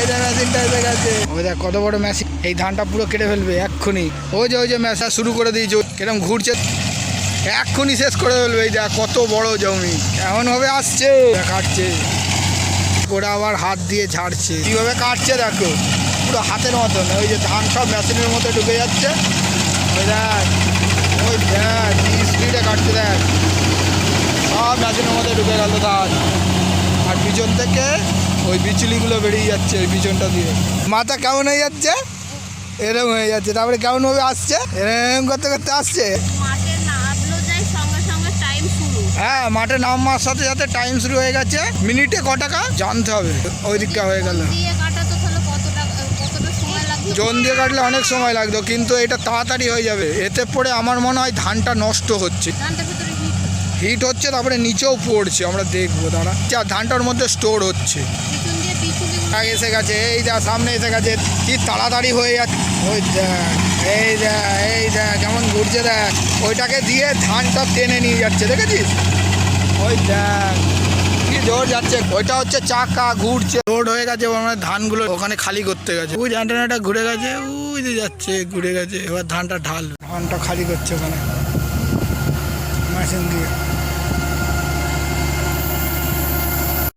এই যে মেশিনটা ওই দেখ, কত বড় মেশিন এই ধানটা পুরো কেটে ফেলবে, এক্ষুনি। ওই যে ওই যে মেশা শুরু করে দিয়েছে, কিরম ঘুরছে। এক্ষুনি শেষ করে ফেলবে, এই দেখ, কত বড় জমি। এমন ভাবে আসছে। কাটছে। করে আবার হাত দিয়ে ঝাড়ছে। কীভাবে কাটছে, দেখো। পুরো হাতের মতন। ওই যে ধান সব মেশিনের মধ্যে ঢুকে যাচ্ছে। ওই দেখ ওই দেখ স্পিডে কাটছে, দেখ। সব মেশিনের মধ্যে ঢুকে গেল ধান। আর পিছন থেকে ওই বিচুলিগুলো বেরিয়ে যাচ্ছে ওই পিছনটা দিয়ে। মাথা কেমন হয়ে যাচ্ছে? এরকম হয়ে যাচ্ছে। তারপরে কেমন ভাবে আসছে? এরকম করতে করতে আসছে। হ্যাঁ মাঠে নামার সাথে সাথে টাইম শুরু হয়ে গেছে। মিনিটে ক টাকা? জানতে হবে। ওই দিকটা হয়ে গেল। জন দিয়ে কাটলে অনেক সময় লাগতো কিন্তু এটা তাড়াতাড়ি হয়ে যাবে। এতে পরে আমার মনে হয় ধানটা নষ্ট হচ্ছে। হিট হিট হচ্ছে তারপরে নিচেও পড়ছে। আমরা দেখব দাঁড়া। যা ধানটার মধ্যে স্টোর হচ্ছে। এসে গেছে, এই যা সামনে এসে গেছে, কি তাড়াতাড়ি হয়ে যাচ্ছে। ওই এই এই কেমন ঘুরছে দেখ। ওইটাকে দিয়ে ধানটা টেনে নিয়ে যাচ্ছে, দেখেছিস? ওই দেখ, কি জোর যাচ্ছে। ওইটা হচ্ছে চাকা, ঘুরছে। লোড হয়ে গেছে ধানগুলো ওখানে খালি করতে গেছে। ওই ধানটা ঘুরে গেছে, ওই যে যাচ্ছে, ঘুরে গেছে। এবার ধানটা ঢাল। ধানটা খালি করছে ওখানে। মেশিন দিয়ে।